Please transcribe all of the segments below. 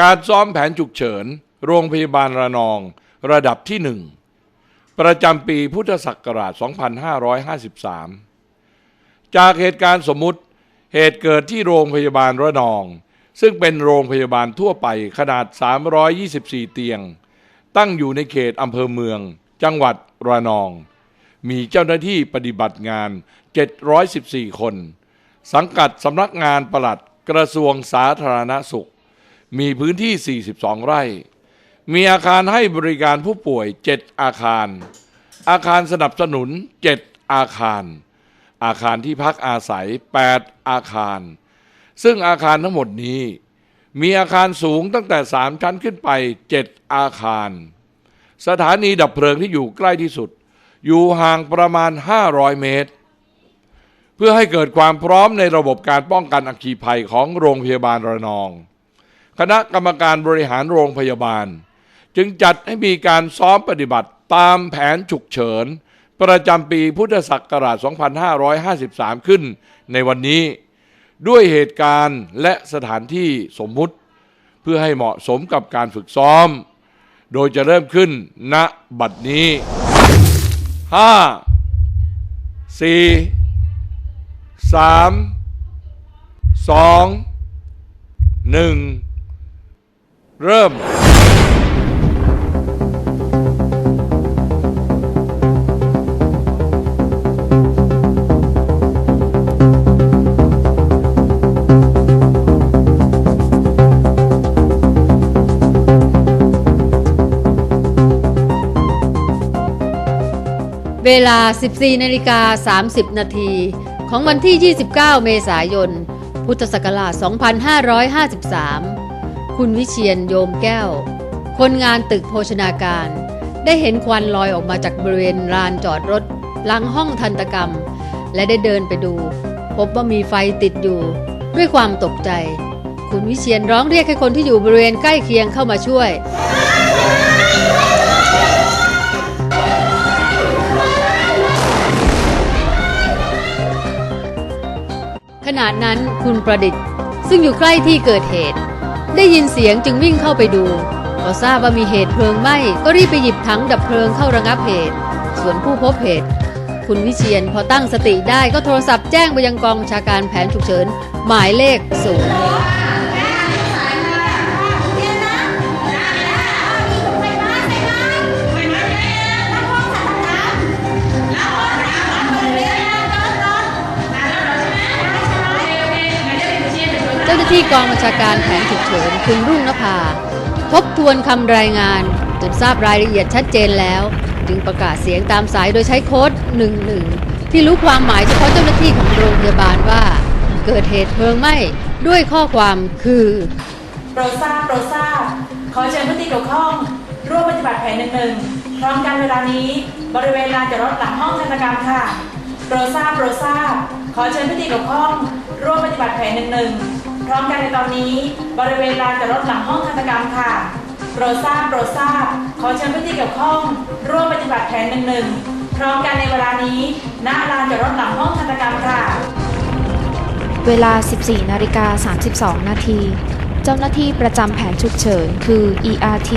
การซ้อมแผนฉุกเฉิน โรงพยาบาลระนอง ระดับที่หนึ่งประจำปีพุทธศักราช 2553 จากเหตุการณ์สมมุติเหตุเกิดที่โรงพยาบาลระนอง ซึ่งเป็นโรงพยาบาลทั่วไปขนาด 324 เตียง ตั้งอยู่ในเขตอำเภอเมือง จังหวัดระนอง มีเจ้าหน้าที่ปฏิบัติงาน 714 คน สังกัดสำนักงานปลัดกระทรวงสาธารณสุข มีพื้นที่ 42 ไร่ มีอาคารให้บริการผู้ป่วย 7 อาคาร อาคารสนับสนุน 7 อาคาร อาคารที่พักอาศัย 8 อาคาร ซึ่งอาคารทั้งหมดนี้ มีอาคารสูงตั้งแต่ 3 ชั้นขึ้นไป 7 อาคาร สถานีดับเพลิงที่อยู่ใกล้ที่สุด อยู่ห่างประมาณ 500 เมตรเพื่อให้เกิดความพร้อมในระบบการป้องกันอัคคีภัยของโรงพยาบาลระนอง คณะกรรมการบริหารโรงพยาบาล จึงจัดให้มีการซ้อมปฏิบัติตามแผนฉุกเฉิน ประจำปีพุทธศักราช 2553 ขึ้นในวันนี้ด้วยเหตุการณ์และสถานที่สมมุติ เพื่อให้เหมาะสมกับการฝึกซ้อม โดยจะเริ่มขึ้นณบัดนี้ 5 4 3 2 1 เริ่ม เวลา 14นาฬิกา30 นาทีของวันที่ 29 เมษายน พุทธศักราช 2553 คุณวิเชียนโยมแก้ว คนงานตึกโภชนาการ ได้เห็นควันลอยออกมาจากบริเวณลานจอดรถหลังห้องทันตกรรม และได้เดินไปดู พบว่ามีไฟติดอยู่ ด้วยความตกใจ คุณวิเชียนร้องเรียกให้คนที่อยู่บริเวณใกล้เคียงเข้ามาช่วยขณะนั้นคุณประดิษฐ์ ซึ่งอยู่ใกล้ที่เกิดเหตุ ได้ยินเสียงจึงวิ่งเข้าไปดูพอทราบว่ามีเหตุเพลิงไหม้ก็รีบไปหยิบถังดับเพลิงเข้าระงับเหตุ ส่วนผู้พบเหตุ คุณวิเชียนพอตั้งสติได้ก็โทรศัพท์แจ้งไปยังกองบัญชาการแผนฉุกเฉิน หมายเลขศูนย์ กองบัญชาการแผนฉุกเฉินคุณรุ่งนภา ทบทวนคำรายงานจนทราบรายละเอียดชัดเจนแล้ว จึงประกาศเสียงตามสายโดยใช้โค้ด 11 ที่รู้ความหมายเฉพาะเจ้าหน้าที่ของโรงพยาบาลว่า เกิดเหตุเพลิงไหม้ด้วยข้อความคือโปรดทราบโปรดทราบขอเชิญผู้ที่เกี่ยวข้อง ร่วมปฏิบัติแผนหนึ่งหนึ่งพร้อมกันเวลานี้ บริเวณลานจอดรถหลังห้องทันกรรมค่ะโปรดทราบโปรดทราบขอเชิญผู้ที่เกี่ยวข้อง ร่วมปฏิบัติแผนหนึ่งหนึ่ง ร้อมกันในตอนนี้ บริเวณลานจอดรถหลังห้องทันตกรรมค่ะโปรดทราบโปรดทราบ ขอเชิญผู้ที่เกี่ยวข้อง ร่วมปฏิบัติแผนหนึ่งหนึ่งพร้อมกันในเวลานี้ ณ ลานจอดรถหลังห้องทันตกรรมค่ะ เวลา 14นาฬิกา32 นาที เจ้าหน้าที่ประจำแผนฉุกเฉิน คือ ERT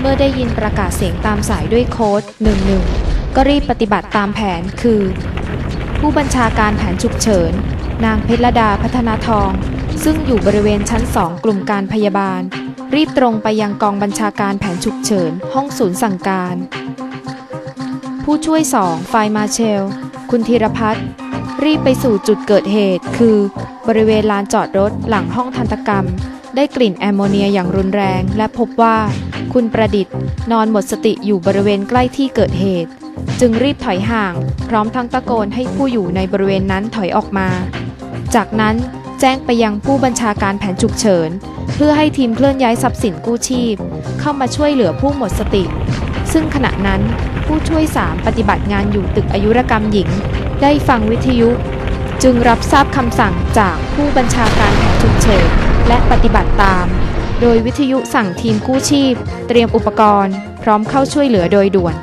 เมื่อได้ยินประกาศเสียงตามสายด้วยโค้ด 11 ก็รีบปฏิบัติตามแผนคือ ผู้บัญชาการแผนฉุกเฉิน นางเพชรดาพัฒนาทอง ซึ่งอยู่บริเวณชั้น 2 กลุ่มการพยาบาล รีบตรงไปยังกองบัญชาการแผนฉุกเฉิน ห้องศูนย์สั่งการ ผู้ช่วยสองไฟมาเชล คุณธีรพัฒน์รีบไปสู่จุดเกิดเหตุ คือบริเวณลานจอดรถหลังห้องทันตกรรม ได้กลิ่นแอมโมเนียอย่างรุนแรง และพบว่าคุณประดิษฐ์ นอนหมดสติอยู่บริเวณใกล้ที่เกิดเหตุ จึงรีบถอยห่าง พร้อมทั้งตะโกนให้ผู้อยู่ในบริเวณนั้นถอยออกมา จากนั้น แจ้งไปยังผู้บัญชาการแผนฉุกเฉิน เพื่อให้ทีมเคลื่อนย้ายทรัพย์สินกู้ชีพ เข้ามาช่วยเหลือผู้หมดสติ ซึ่งขณะนั้นผู้ช่วยสามปฏิบัติงานอยู่ตึกอายุรกรรมหญิง ได้ฟังวิทยุ จึงรับทราบคำสั่งจากผู้บัญชาการแผนฉุกเฉินและปฏิบัติตาม โดยวิทยุสั่งทีมกู้ชีพ เตรียมอุปกรณ์ พร้อมเข้าช่วยเหลือโดยด่วน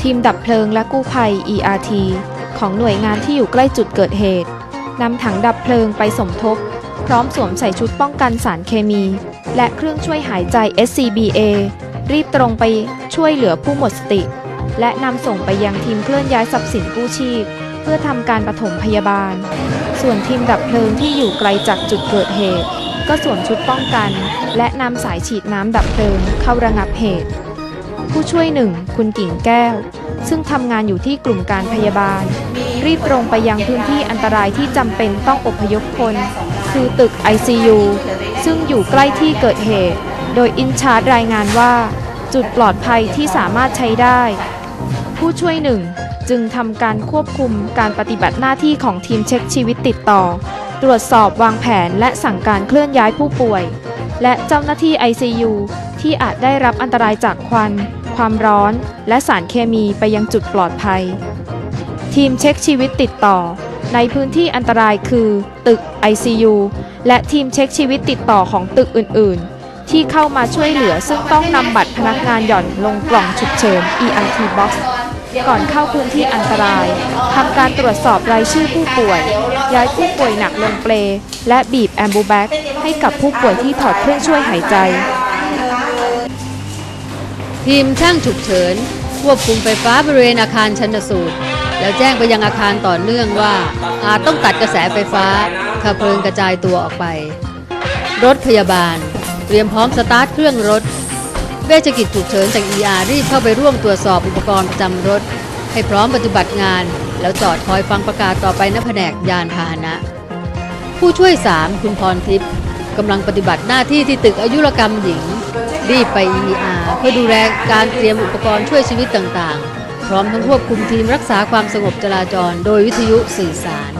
ทีมดับเพลิงและกู้ภัย ERT ของหน่วยงานที่อยู่ใกล้จุดเกิดเหตุ นำถังดับเพลิงไปสมทบ พร้อมสวมใส่ชุดป้องกันสารเคมี และเครื่องช่วยหายใจ SCBA รีบตรงไปช่วยเหลือผู้หมดสติ และนำส่งไปยังทีมเคลื่อนย้ายทรัพย์สินกู้ชีพ เพื่อทำการปฐมพยาบาล ส่วนทีมดับเพลิงที่อยู่ไกลจากจุดเกิดเหตุ ก็สวมชุดป้องกัน และนำสายฉีดน้ำดับเพลิงเข้าระงับเหตุ ผู้ช่วยหนึ่งคุณกิ่งแก้ว ซึ่งทำงานอยู่ที่กลุ่มการพยาบาล รีบตรงไปยังพื้นที่อันตรายที่จำเป็นต้องอพยพคน คือตึก ICU ซึ่งอยู่ใกล้ที่เกิดเหตุ โดยอินชาร์ดรายงานว่า จุดปลอดภัยที่สามารถใช้ได้ ผู้ช่วยหนึ่งจึงทำการควบคุมการปฏิบัติหน้าที่ของทีมเช็คชีวิตติดต่อ ตรวจสอบวางแผนและสั่งการเคลื่อนย้ายผู้ป่วย และเจ้าหน้าที่ ICU ที่อาจได้รับอันตรายจากควัน ความร้อน และสารเคมีไปยังจุดปลอดภัย ทีมเช็คชีวิตติดต่อ ในพื้นที่อันตรายคือ ตึก ICU และทีมเช็คชีวิตติดต่อของตึกอื่น ๆ ที่เข้ามาช่วยเหลือซึ่งต้องนำบัตรพนักงานหย่อนลงกล่องฉุกเฉิน ERT box ก่อนเข้าพื้นที่อันตรายทำการตรวจสอบรายชื่อผู้ป่วย ย้ายผู้ป่วยหนักลงเปล และบีบแอมบูแบ็กให้กับผู้ป่วยที่ถอดเครื่องช่วยหายใจ ทีมช่างฉุกเฉินควบคุมไฟฟ้าบริเวณอาคารชันสูตร แล้วแจ้งไปยังอาคารต่อเนื่องว่าอาจต้องตัดกระแสไฟฟ้าถ้าเพลิงกระจายตัวออกไป รถพยาบาล เตรียมพร้อมสตาร์ทเครื่องรถ เวชกิจฉุกเฉินจาก ER รีบเข้าไปร่วมตรวจสอบอุปกรณ์ประจำรถ ให้พร้อมปฏิบัติงาน แล้วจอดคอยฟังประกาศต่อไปณแผนกยานพาหนะ ผู้ช่วยสามคุณพรทิพย์กำลังปฏิบัติหน้าที่ที่ตึกอายุรกรรมหญิง รีบไป ER เพื่อดูแลการเตรียมอุปกรณ์ช่วยชีวิตต่างๆ พร้อมทั้งควบคุมทีมรักษาความสงบจราจร โดยวิทยุสื่อสาร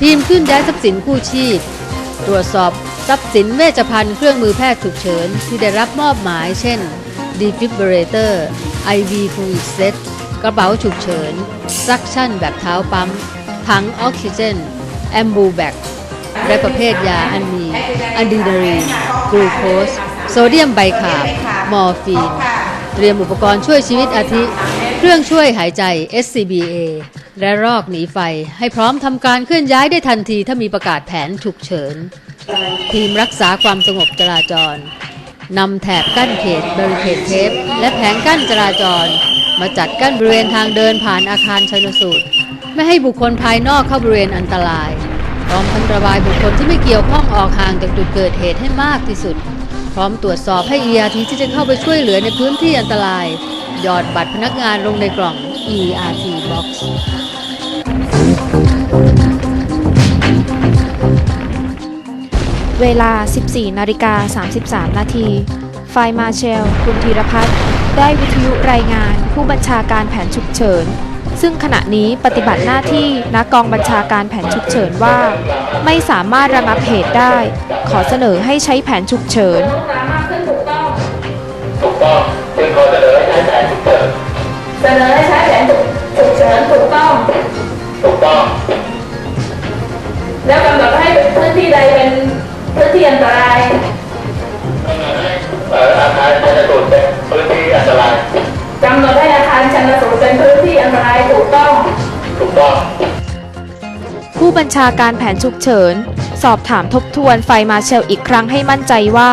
ทีมขึ้นย้ายทรัพย์สินกู้ชีพ ตรวจสอบทรัพย์สินเวชภัณฑ์เครื่องมือแพทย์ฉุกเฉิน ที่ได้รับมอบหมายเช่น defibrillator IV fluid set กระเป๋าฉุกเฉิน suction แบบเท้าปั๊ม ถังออกซิเจน แอมบูแบกและประเภทยาอันมีอะดรีนาลีนกลูโคส โซเดียมไบคาร์บมอร์ฟีน เตรียมอุปกรณ์ช่วยชีวิตอาทิ เครื่องช่วยหายใจ SCBA และรอกหนีไฟ ให้พร้อมทำการเคลื่อนย้ายได้ทันทีถ้ามีประกาศแผนฉุกเฉิน ทีมรักษาความสงบจราจรนำแถบกั้นเขตบริเขตเทปและแผงกั้นจราจร มาจัดกั้นบริเวณทางเดินผ่านอาคารชันสูตร ไม่ให้บุคคลภายนอกเข้าบริเวณอันตราย พร้อมทั้งระบายบุคคลที่ไม่เกี่ยวข้องออกห่างจากจุดเกิดเหตุให้มากที่สุด พร้อมตรวจสอบให้ ERT ที่จะเข้าไปช่วยเหลือในพื้นที่อันตราย หยอดบัตรพนักงานลงในกล่อง ERT box เวลา 14 นาฬิกา 33 นาที ไฟมาเชล คุณธีรพัฒน์ได้วิทยุรายงานผู้บัญชาการแผนฉุกเฉิน ซึ่งขณะนี้ปฏิบัติหน้าที่ณกกองบัญชาการแผนฉุกเฉินว่า ไม่สามารถระงับเหตุได้ ขอเสนอให้ใช้แผนฉุกเฉิน ถูกต้องจึงขอเสนอ ให้ใช้แผนฉุกเฉินเสนอให้ใช้แผนฉุกเฉินถูกต้อง ถูกต้อง แล้วกำหนดให้พื้นที่ใดเป็นพื้นที่อันตรายเอ่ออาคารชันสูตรเป็นพื้นที่อันตราย กำหนดให้อาคารชันสูตรเป็นพื้นที่อันตรายถูกต้อง ถูกต้อง ผู้บัญชาการแผนฉุกเฉิน สอบถามทบทวนไฟมาเชลอีกครั้งให้มั่นใจว่า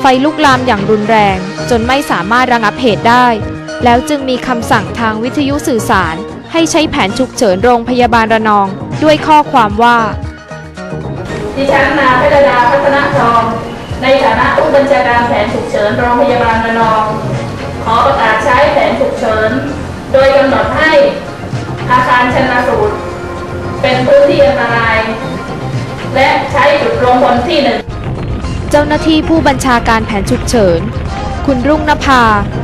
ไฟลุกลามอย่างรุนแรง จนไม่สามารถระงับเหตุได้ แล้วจึงมีคำสั่งทางวิทยุสื่อสาร ให้ใช้แผนฉุกเฉินโรงพยาบาลระนอง ด้วยข้อความว่า ดิฉันนาพัฒนาพัฒนาทอง ในฐานะผู้บัญชาการแผนฉุกเฉินโรงพยาบาลระนอง ขอประกาศใช้แผนฉุกเฉิน โดยกำหนดให้อาคารชันสูตร เป็นพื้นที่อันตราย และใช้จุดรวมพลที่หนึ่งเจ้าหน้าที่ผู้บัญชาการแผนฉุกเฉิน คุณรุ่งนภา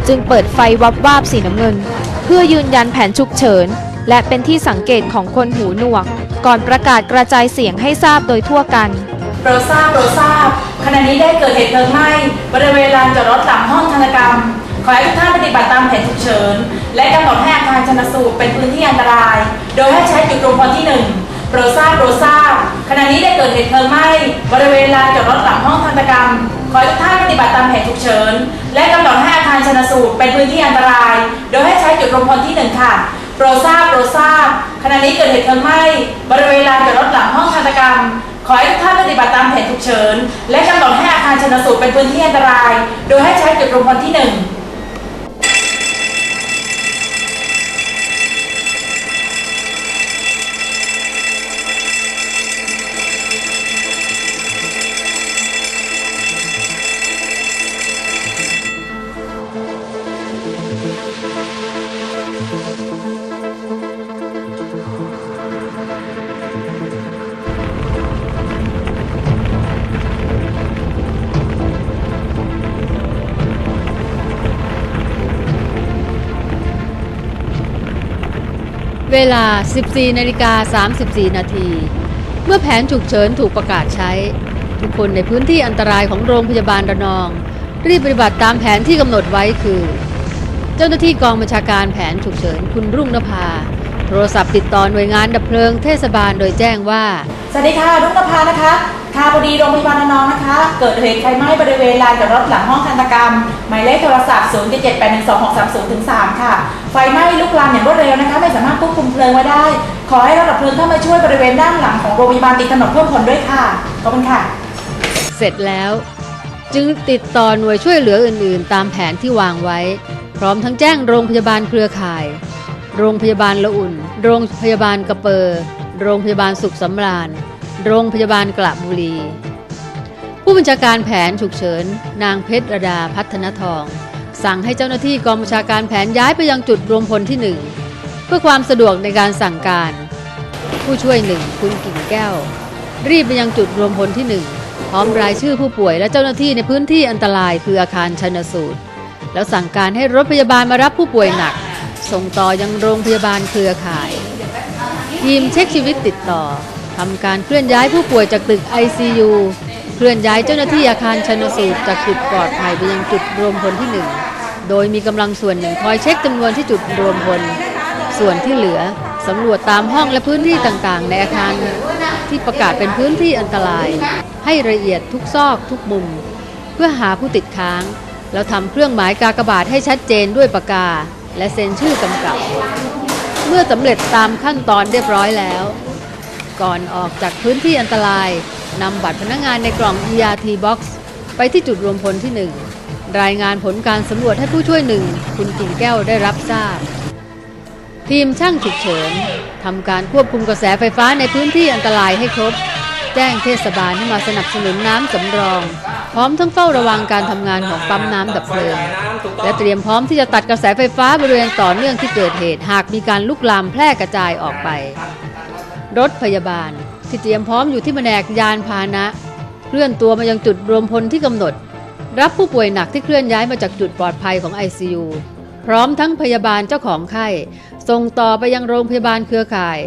จึงเปิดไฟวับวาบสีน้ำเงิน เพื่อยืนยันแผนฉุกเฉิน และเป็นที่สังเกตของคนหูหนวก ก่อนประกาศกระจายเสียงให้ทราบโดยทั่วกันโปรดทราบโปรดทราบขณะนี้ได้เกิดเหตุเพลิงไหม้บริเวณลานจอดรถหลังห้องธนกรรม ขอให้ทุกท่านปฏิบัติตามแผนฉุกเฉิน และกำหนดให้อาคารชนสูตรเป็นพื้นที่อันตราย โดยให้ใช้จุดรวมพลที่หนึ่งโปรดทราบโปรดทราบขณะนี้ได้เกิดเหตุเพลิงไหม้บริเวณลานจอดรถหลังห้องธนกรรม ขอให้ทุกท่านปฏิบัติตามแผนฉุกเฉิน และกำหนดให้อาคารชนสูตรเป็นพื้นที่อันตราย โดยให้ใช้จุดรวมพลที่ห1ค่ะโปรซาบโปรซาบขณะนี้เกิดเหตุเพลิงไหม้บริเวณลานจอดรถหลังห้องฆาตกรรม ขอให้ทุกท่านปฏิบัติตามแผนฉุกเฉิน และกำหนดให้อาคารชนสูตรเป็นพื้นที่อันตราย โดยให้ใช้จุดรวมพลที่หนึ่ง ลา 14นาฬิกา34 นาที เมื่อแผนฉุกเฉินถูกประกาศใช้ ทุกคนในพื้นที่อันตรายของโรงพยาบาลระนอง รีบปฏิบัติตามแผนที่กำหนดไว้คือ เจ้าหน้าที่กองบัญชาการแผนฉุกเฉินคุณรุ่งนภา โทรศัพท์ติดต่อหน่วยงานดับเพลิงเทศบาลโดยแจ้งว่า สวัสดีค่ะรุ่งนภานะคะ ค่ะพอดีโรงพยาบาลระนองนะคะ เกิดเหตุไฟไหม้บริเวณลานจอดรถหลังห้องทันตกรรม หมายเลขโทรศัพท์0 7 7 8 1 2 6 3 0ถึง3ค่ะ ไฟไหม้ลุกลามอย่างรวดเร็วนะคะ ไม่สามารถควบคุมเพลิงไว้ได้ ขอให้รถดับเพลิงเข้ามาช่วยบริเวณด้านหลังของโรงพยาบาลติดถนนเพิ่มผลด้วยค่ะ ขอบคุณค่ะ เสร็จแล้ว จึงติดต่อหน่วยช่วยเหลืออื่น ๆ ตามแผนที่วางไว้ พร้อมทั้งแจ้งโรงพยาบาลเครือข่าย โรงพยาบาลละอุ่น โรงพยาบาลกระเปอร์โรงพยาบาลสุขสำราญ โรงพยาบาลกระบุรี ผู้บัญชาการแผนฉุกเฉิน นางเพชรระดาพัฒนทอง สั่งให้เจ้าหน้าที่กองบัญชาการแผนย้ายไปยังจุดรวมพลที่หนึ่งเพื่อความสะดวกในการสั่งการ ผู้ช่วยหนึ่งคุณกิ่งแก้ว รีบไปยังจุดรวมพลที่หนึ่งพร้อมรายชื่อผู้ป่วยและเจ้าหน้าที่ในพื้นที่อันตรายคืออาคารชันสูตร แล้วสั่งการให้รถพยาบาลมารับผู้ป่วยหนัก ส่งต่อยังโรงพยาบาลเครือข่าย ทีมเช็คชีวิตติดต่อ ทำการเคลื่อนย้ายผู้ป่วยจากตึก ICU เคลื่อนย้ายเจ้าหน้าที่อาคารชันสูตรจากจุดปลอดภัยไปยังจุดรวมพลที่หนึ่งโดยมีกำลังส่วนหนึ่งคอยเช็คจำนวนที่จุดรวมพล ส่วนที่เหลือสำรวจตามห้องและพื้นที่ต่างๆ ในอาคารที่ประกาศเป็นพื้นที่อันตราย ให้ละเอียดทุกซอกทุกมุม เพื่อหาผู้ติดค้าง แล้วทำเครื่องหมายกากบาทให้ชัดเจนด้วยปากกา และเซ็นชื่อกำกับ เมื่อสำเร็จตามขั้นตอนเรียบร้อยแล้ว ก่อนออกจากพื้นที่อันตรายนำบัตรพนักงานในกล่อง ERT Box ไปที่จุดรวมพลที่ 1 รายงานผลการสำรวจให้ผู้ช่วยหนึ่งคุณกิ่งแก้วได้รับทราบ ทีมช่างฉุกเฉินทำการควบคุมกระแสไฟฟ้าในพื้นที่อันตรายให้ครบ แจ้งเทศบาลให้มาสนับสนุนน้ำสำรอง พร้อมทั้งเฝ้าระวังการทำงานของปั๊มน้ำดับเพลิง และเตรียมพร้อมที่จะตัดกระแสไฟฟ้าบริเวณต่อเนื่องที่เกิดเหตุหากมีการลุกลามแพร่กระจายออกไป รถพยาบาล ที่เตรียมพร้อมอยู่ที่แผนกยานพาหนะเคลื่อนตัวมายังจุดรวมพลที่กำหนด รับผู้ป่วยหนักที่เคลื่อนย้ายมาจากจุดปลอดภัยของ ICU พร้อมทั้งพยาบาลเจ้าของไข้ส่งต่อไปยังโรงพยาบาลเครือข่าย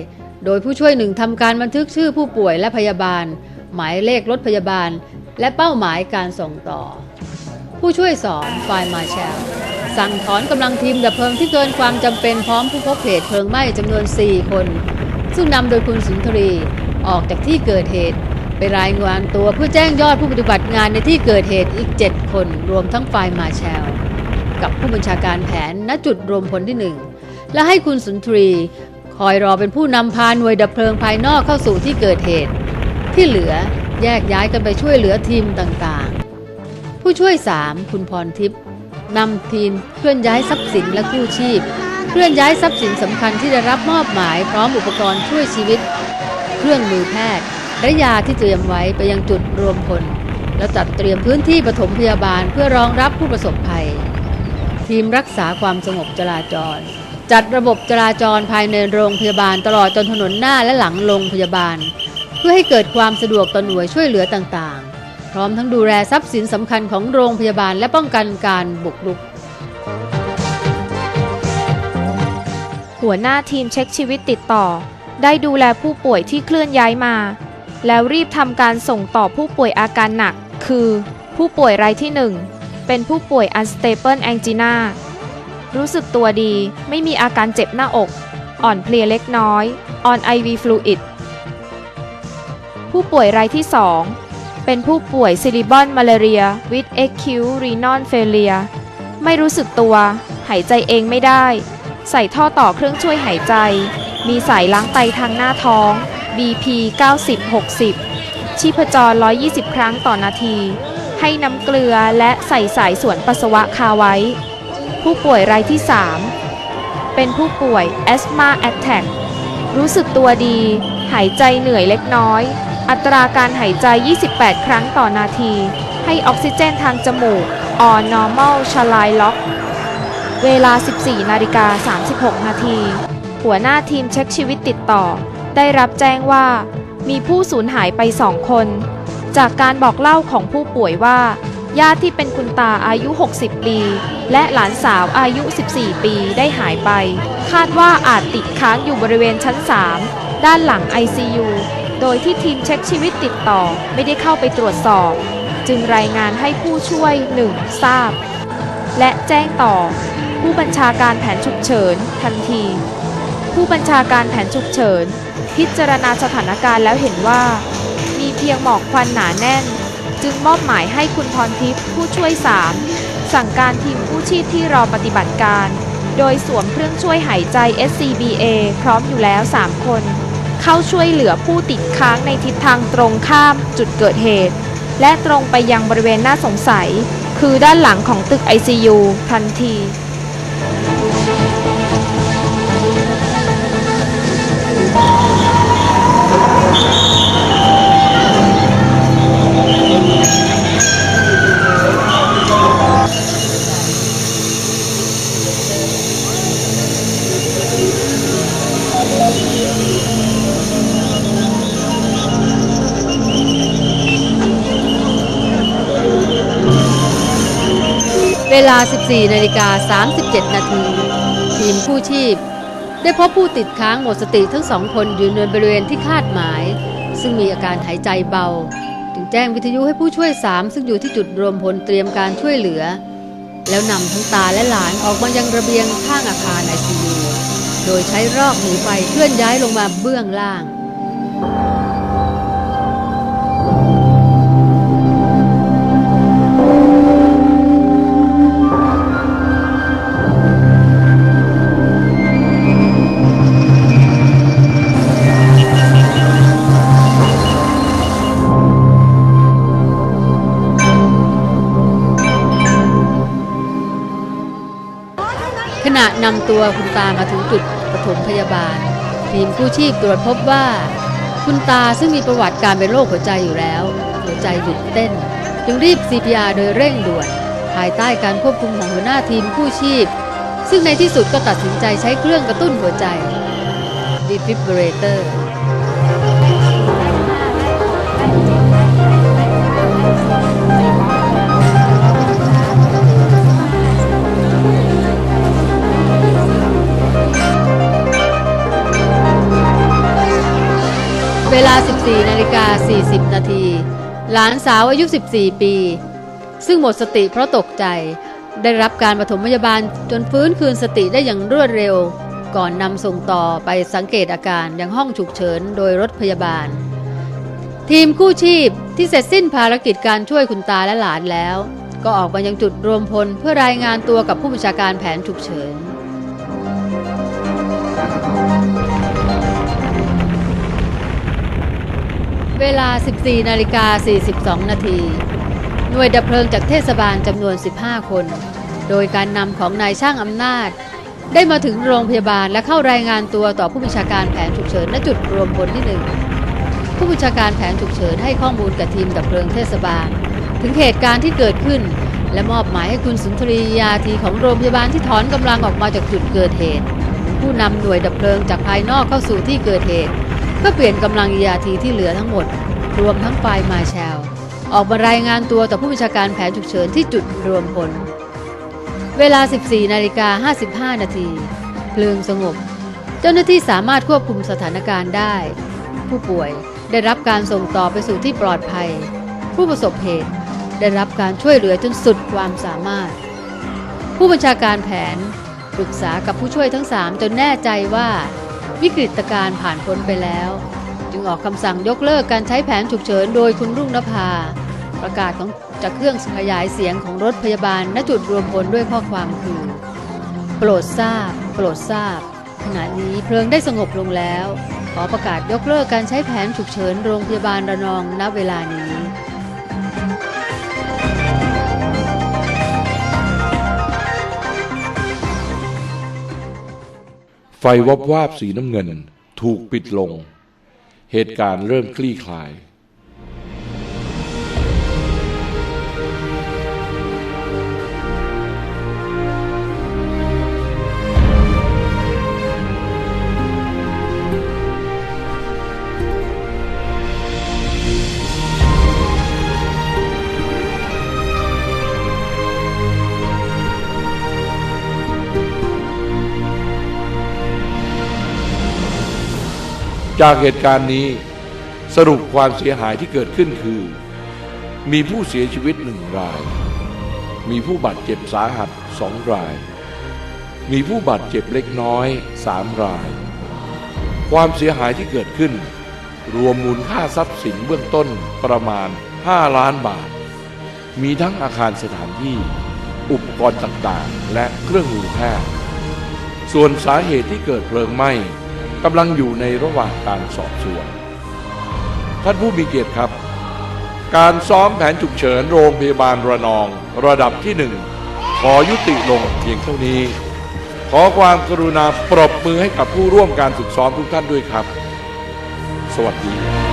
โดยผู้ช่วยหนึ่งทำการบันทึกชื่อผู้ป่วยและพยาบาล หมายเลขรถพยาบาล และเป้าหมายการส่งต่อ ผู้ช่วยสอนฝ่ายมาแชลสั่งถอนกำลังทีมดับเพลิงที่เกินความจำเป็นพร้อมผู้พบเหตุเพลิงไหม้จำนวน 4 คน ซึ่งนำโดยคุณสุนทรีออกจากที่เกิดเหตุ ไปรายงานตัวเพื่อแจ้งยอดผู้ปฏิบัติงานในที่เกิดเหตุอีก 7 คน รวมทั้งฝ่ายมาแชลกับผู้บัญชาการแผนณจุดรวมพลที่หนึ่งและให้คุณสุนทรีคอยรอเป็นผู้นำพาหน่วยดับเพลิงภายนอกเข้าสู่ที่เกิดเหตุ ที่เหลือแยกย้ายกันไปช่วยเหลือทีมต่างๆ ผู้ช่วย 3 คุณพรทิพย์นำทีมเคลื่อนย้ายทรัพย์สินและกู้ชีพ ลื่อนย้ายทรัพย์สินสำคัญที่ได้รับมอบหมายพร้อมอุปกรณ์ช่วยชีวิต เครื่องมือแพทย์และยาที่เตรียมไว้ไปยังจุดรวมพลแล้วจัดเตรียมพื้นที่ปฐมพยาบาลเพื่อรองรับผู้ประสบภัย ทีมรักษาความสงบจราจร จัดระบบจราจรภายในโรงพยาบาลตลอดจนถนนหน้าและหลังโรงพยาบาล เพื่อให้เกิดความสะดวกต่อหน่วยช่วยเหลือต่างๆ พร้อมทั้งดูแลทรัพย์สินสำคัญของโรงพยาบาลและป้องกันการบุกรุก หัวหน้าทีมเช็คชีวิตติดต่อ ได้ดูแลผู้ป่วยที่เคลื่อนย้ายมา แล้วรีบทำการส่งต่อผู้ป่วยอาการหนัก คือ ผู้ป่วยรายที่ 1 เป็นผู้ป่วย unstable angina รู้สึกตัวดีไม่มีอาการเจ็บหน้าอก อ่อนเพลียเล็กน้อย on IV fluid ผู้ป่วยรายที่ 2 เป็นผู้ป่วยซิลิบอนมาลาเรีย with acute renal failure ไม่รู้สึกตัว หายใจเองไม่ได้ ใส่ท่อต่อเครื่องช่วยหายใจ มีสายล้างไตทางหน้าท้อง BP 90-60 ชีพจร 120 ครั้งต่อนาที ให้น้ำเกลือและใส่สายสวนปัสสาวะคาไว้ ผู้ป่วยรายที่ 3 เป็นผู้ป่วย asthma attack รู้สึกตัวดี หายใจเหนื่อยเล็กน้อย อัตราการหายใจ 28 ครั้งต่อนาที ให้ออกซิเจนทางจมูก on normal ชลายล็อก เวลา 14 นาฬิกา 36 นาที หัวหน้าทีมเช็คชีวิตติดต่อ ได้รับแจ้งว่า มีผู้สูญหายไปสองคน จากการบอกเล่าของผู้ป่วยว่าญาติที่เป็นคุณตาอายุ 60 ปี และหลานสาวอายุ 14 ปีได้หายไป คาดว่าอาจติดค้างอยู่บริเวณชั้น 3 ด้านหลัง ICU โดยที่ทีมเช็คชีวิตติดต่อไม่ได้เข้าไปตรวจสอบ จึงรายงานให้ผู้ช่วย 1 ทราบ และแจ้งต่อ ผู้บัญชาการแผนฉุกเฉิน ทันที ผู้บัญชาการแผนฉุกเฉิน พิจารณาสถานการณ์แล้วเห็นว่า มีเพียงหมอกควันหนาแน่น จึงมอบหมายให้คุณพรทิพย์ผู้ช่วยสามสั่งการทีมผู้ชีพที่รอปฏิบัติการ โดยสวมเครื่องช่วยหายใจ SCBA พร้อมอยู่แล้ว 3 คน เข้าช่วยเหลือผู้ติดค้างในทิศทางตรงข้ามจุดเกิดเหตุ และตรงไปยังบริเวณน่าสงสัย คือด้านหลังของตึก ICU ทันที ลา 14นาฬิกา37 นาทีทีมกู้ชีพ ได้พบผู้ติดค้างหมดสติทั้งสองคนอยู่ในบริเวณที่คาดหมาย ซึ่งมีอาการหายใจเบาจึงแจ้งวิทยุให้ผู้ช่วยสามซึ่งอยู่ที่จุดรวมพลเตรียมการช่วยเหลือ แล้วนำทั้งตาและหลานออกมายังระเบียงข้างอาคารไอซียูโดยใช้รอกหนีไฟเคลื่อนย้ายลงมาเบื้องล่าง นำตัวคุณตามาถึงจุดปฐมพยาบาล ทีมกู้ชีพตรวจพบว่า คุณตาซึ่งมีประวัติการเป็นโรคหัวใจอยู่แล้ว หัวใจหยุดเต้น จึงรีบ CPR โดยเร่งด่วน ภายใต้การควบคุมของหัวหน้าทีมกู้ชีพ ซึ่งในที่สุดก็ตัดสินใจใช้เครื่องกระตุ้นหัวใจ defibrillator วลา 14นาฬิกา40 นาที หลานสาวอายุ 14 ปี ซึ่งหมดสติเพราะตกใจ ได้รับการปฐมพยาบาลจนฟื้นคืนสติได้อย่างรวดเร็ว ก่อนนำส่งต่อไปสังเกตอาการยังห้องฉุกเฉินโดยรถพยาบาล ทีมกู้ชีพที่เสร็จสิ้นภารกิจการช่วยคุณตาและหลานแล้ว ก็ออกมายังจุดรวมพลเพื่อรายงานตัวกับผู้บัญชาการแผนฉุกเฉิน เวลา 14นาฬิกา42 นาที หน่วยดับเพลิงจากเทศบาลจำนวน 15 คน โดยการนำของนายช่างอำนาจ ได้มาถึงโรงพยาบาลและเข้ารายงานตัวต่อผู้บัญชาการแผนฉุกเฉินณจุดรวมพลที่หนึ่งผู้บัญชาการแผนฉุกเฉินให้ข้อมูลกับทีมดับเพลิงเทศบาล ถึงเหตุการณ์ที่เกิดขึ้น และมอบหมายให้คุณสุนทรียาทีของโรงพยาบาลที่ถอนกำลังออกมาจากจุดเกิดเหตุ ผู้นำหน่วยดับเพลิงจากภายนอกเข้าสู่ที่เกิดเหตุ เพื่อเปลี่ยนกำลังยาทีที่เหลือทั้งหมด รวมทั้งไฟมาแชลออกมารายงานตัวต่อผู้บัญชาการแผนฉุกเฉินที่จุดรวมพล เวลา 14นาฬิกา55 นาทีเพลิงสงบ เจ้าหน้าที่สามารถควบคุมสถานการณ์ได้ ผู้ป่วยได้รับการส่งต่อไปสู่ที่ปลอดภัย ผู้ประสบเหตุ ได้รับการช่วยเหลือจนสุดความสามารถ ผู้บัญชาการแผนปรึกษากับผู้ช่วยทั้งสามจนแน่ใจว่า วิกฤตการณ์ผ่านพ้นไปแล้ว จึงออกคำสั่งยกเลิกการใช้แผนฉุกเฉินโดยคุณรุ่งนภา ประกาศของจากเครื่องขยายเสียงของรถพยาบาลณจุดรวมพลด้วยข้อความคือ โปรดทราบ โปรดทราบ ขณะนี้เพลิงได้สงบลงแล้ว ขอประกาศยกเลิกการใช้แผนฉุกเฉินโรงพยาบาลระนองณเวลานี้ วับวาบสีน้ำเงิน ถูกปิดลง เหตุการณ์เริ่มคลี่คลาย จากเหตุการณ์นี้สรุปความเสียหายที่เกิดขึ้นคือ มีผู้เสียชีวิตหนึ่งราย มีผู้บาดเจ็บสาหัสสองราย มีผู้บาดเจ็บเล็กน้อยสามราย ความเสียหายที่เกิดขึ้น รวมมูลค่าทรัพย์สินเบื้องต้นประมาณ 5 ล้านบาท มีทั้งอาคารสถานที่ อุปกรณ์ต่างๆ และเครื่องมือแพทย์ส่วนสาเหตุที่เกิดเพลิงไหม้ กำลังอยู่ในระหว่างการสอบสวน ท่านผู้มีเกียรติครับ การซ้อมแผนฉุกเฉินโรงพยาบาลระนองระดับที่หนึ่งขอยุติลงเพียงเท่านี้ ขอความกรุณาปรบมือให้กับผู้ร่วมการฝึกซ้อมทุกท่านด้วยครับ สวัสดี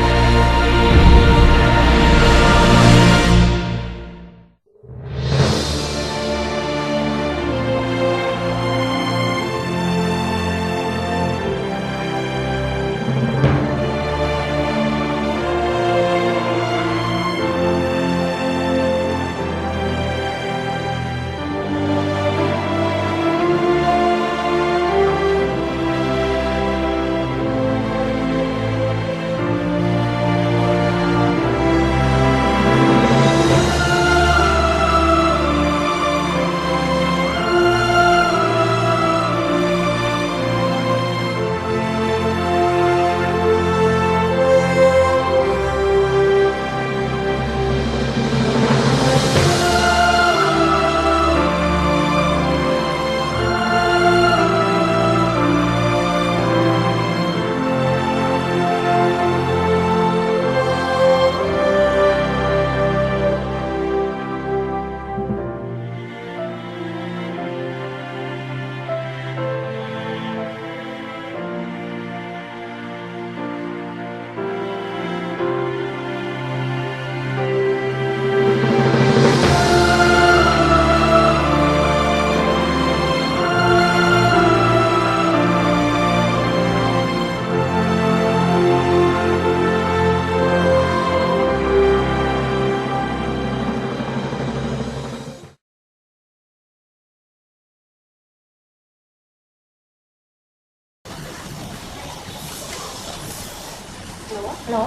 ฮัลโหล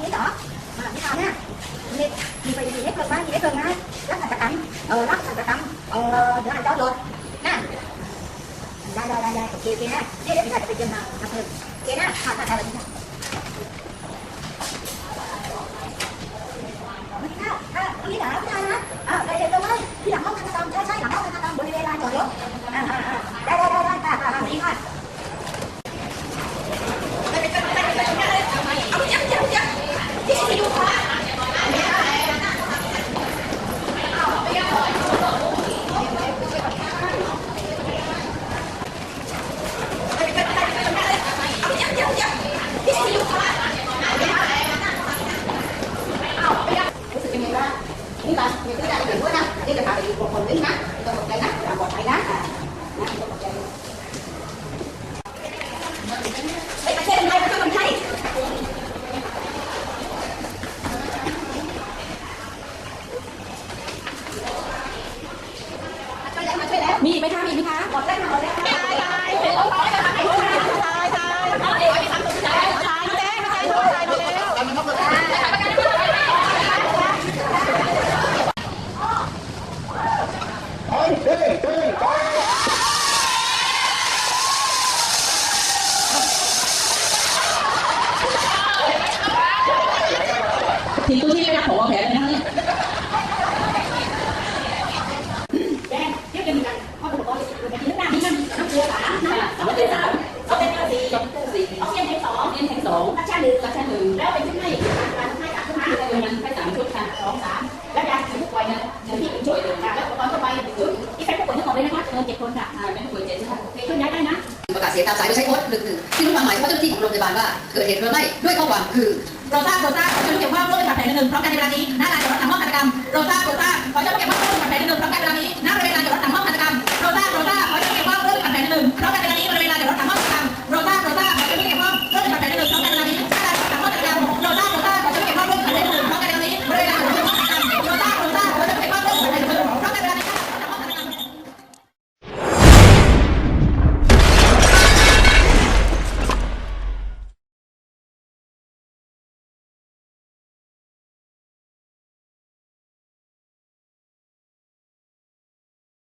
นี่เหรอมาที่ตาเนี่ยมีมีไปมีเล็กเกินไหมมีเล็กเกินไหมรับสัจกรรมเออรับสัจกรรมเออเดี๋ยวอ่านจอดรถนะได้ได้ได้ได้โอเคโอเคนะเดี๋ยวเดี๋ยวพี่ชายจะไปเยี่ยมมาครับเพื่อนโอเคนะค่ะค่ะค่ะสวัสดีค่ะไม่เข้าค่ะนี่เหรอพี่ชายนะอ่าได้เดี๋ยวตรงนั้นที่หลังห้องทันตกรรมใช่ใช่หลังห้องทันตกรรมบริเวณลานจอดรถอ่าอ่าอ่าได้ได้ได้ได้ค่ะค่ะค่ะนี่ค่ะ รู้สึกเป็นไงบ้างนี่มามีผู้ใหญ่เห็นด้วยนะ นี่จะพาไปดูคนนี้นะต้องตกใจนะอย่าปลอดภัยนะนะต้องตกใจเฮ้ยประเทศไทยประเทศไทยช่วยแล้วมาช่วยแล้ว มีไหมคะมีไหมคะหมดแล้วค่ะหมดแล้วค่ะตายตายตายตายตายตายตายไปทำตัวใจตายแจ้งไม่ใช่ตัวใจมาแล้ว ทีมกู้ชีพไม่รับของแผลเลยนะคะเนี่ย แจ้งเทียบกันมีกันข้อมูลก่อนเป็นที่หน้าที่นั่นน้ำเกลือสามน้ำน้ำเกลือสามเอาเป็นเกลือสี่เอาเป็นเกลือสี่เอาเสียงเทปสอง เดือนนั้นให้สามชุดค่ะสองสามแล้วยาถึงผู้ป่วยเนี่ยเดี๋ยวที่เป็นชุดค่ะแล้วอุปกรณ์ทั่วไปชุดที่เป็นผู้ป่วยทั้งหมดเลยนะคะเกินเจ็ดคนค่ะเป็นผู้ป่วยเจ็ดค่ะเคลื่อนย้ายได้นะ ประกาศเสียตามสายโดยใช้โค้ดหนึ่งหนึ่งที่รู้ความหมายเฉพาะเจ้าหน้าที่ของโรงพยาบาลว่าเกิดเหตุเพลิงไหม้ด้วยข้อความคือโรซ่าโรซ่าจะรู้เกี่ยวข้องร่วมปฏิบัติแผนหนึ่งพร้อมกันในเวลานี้หน้าลานจอดรถหลังห้องกิจกรรมโรซ่าโรซ่า